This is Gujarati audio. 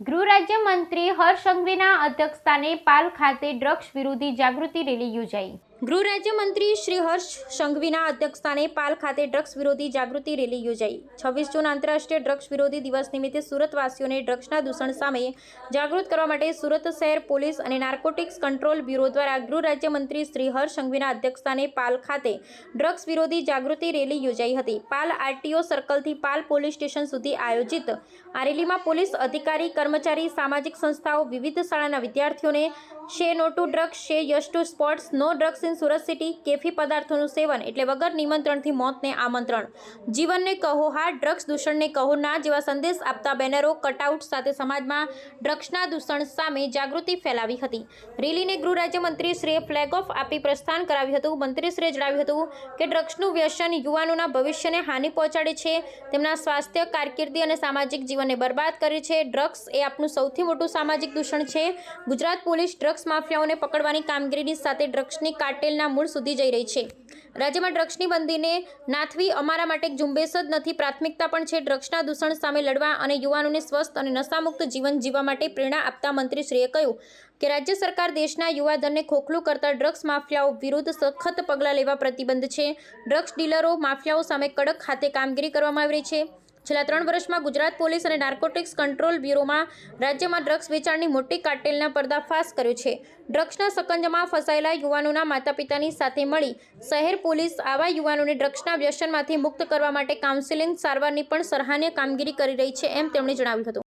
ગૃહ રાજ્યમંત્રી હર્ષ સંઘવીના અધ્યક્ષસ્થાને પાલ ખાતે ડ્રગ્સ વિરોધી જાગૃતિ રેલી યોજાઈ. ગૃહ રાજ્યમંત્રી શ્રી હર્ષ સંઘવીના અધ્યક્ષસ્થાને પાલ ખાતે ડ્રગ્સ વિરોધી જાગૃતિ રેલી યોજાઈ. છવ્વીસ જૂન આંતરરાષ્ટ્રીય ડ્રગ્સ વિરોધી દિવસ નિમિત્તે સુરતવાસીઓને ડ્રગ્સના દૂષણ સામે જાગૃત કરવા માટે સુરત શહેર પોલીસ અને નાર્કોટિક્સ કંટ્રોલ બ્યુરો દ્વારા ગૃહ રાજ્યમંત્રી શ્રી હર્ષ સંઘવીના અધ્યક્ષસ્થાને પાલ ખાતે ડ્રગ્સ વિરોધી જાગૃતિ રેલી યોજાઈ હતી. પાલ આરટીઓ સર્કલથી પાલ પોલીસ સ્ટેશન સુધી આયોજિત આ રેલીમાં પોલીસ અધિકારી, કર્મચારી, સામાજિક સંસ્થાઓ, વિવિધ શાળાના વિદ્યાર્થીઓને, શે નો ટુ ડ્રગ્સ, શે yes to sports, no drugs in Surat city કેફી પદાર્થોનું સેવન એટલે વગર નિમંત્રણથી મોતને આમંત્રણ. જીવનને કહો હા ડ્રગ્સ દૂષણને કહો ના જેવા સંદેશ આપતા બેનરો કટઆઉટ સાથે સમાજમાં ડ્રગ્સના દૂષણ સામે જાગૃતિ ફેલાવી હતી. રેલીને ગૃહ રાજ્યમંત્રીશ્રીએ ફ્લેગ ઓફ આપી પ્રસ્થાન કરાવ્યું હતું. મંત્રીશ્રીએ જણાવ્યું હતું કે ડ્રગ્સનું વ્યસન યુવાનોના ભવિષ્યને હાનિ પહોંચાડે છે. તેમના સ્વાસ્થ્ય, કારકિર્દી અને સામાજિક જીવનને બરબાદ કરે છે. ડ્રગ્સ એ આપણું સૌથી મોટું સામાજિક દૂષણ છે. ગુજરાત પોલીસ ડ્રગ્સ માફિયાઓને પકડવાની કામગીરીની સાથે ડ્રગ્સની કાર્ટેલના મૂળ સુધી જઈ રહી છે. રાજ્યમાં ડ્રગ્સની બંદીને નાથવી અમારા માટે ઝુંબેશ જ નથી. પ્રાથમિકતા પણ છે ડ્રગ્સના દૂષણ સામે લડવા અને યુવાનોને સ્વસ્થ અને નશામુક્ત જીવન જીવવા માટે પ્રેરણા આપતા મંત્રીશ્રીએ કહ્યું કે રાજ્ય સરકાર દેશના યુવાધનને ખોખલું કરતા ડ્રગ્સ માફિયાઓ વિરુદ્ધ સખત પગલાં લેવા પ્રતિબંધ છે. ડ્રગ્સ ડીલરો માફિયાઓ સામે કડક ખાતે કામગીરી કરવામાં આવી રહી છે. છેલ્લા ત્રણ વર્ષમાં ગુજરાત પોલીસ અને નાર્કોટિક્સ કંટ્રોલ બ્યુરોમાં રાજ્યમાં ડ્રગ્સ વેચાણની મોટી કાર્ટેલના પર્દાફાશ કર્યો છે. ડ્રગ્સના સકંજમાં ફસાયેલા યુવાનોના માતા પિતાની સાથે મળી શહેર પોલીસ આવા યુવાનોને ડ્રગ્સના વ્યસનમાંથી મુક્ત કરવા માટે કાઉન્સેલિંગ સારવારની પણ સરાહનીય કામગીરી કરી રહી છે, એમ તેમણે જણાવ્યું હતું.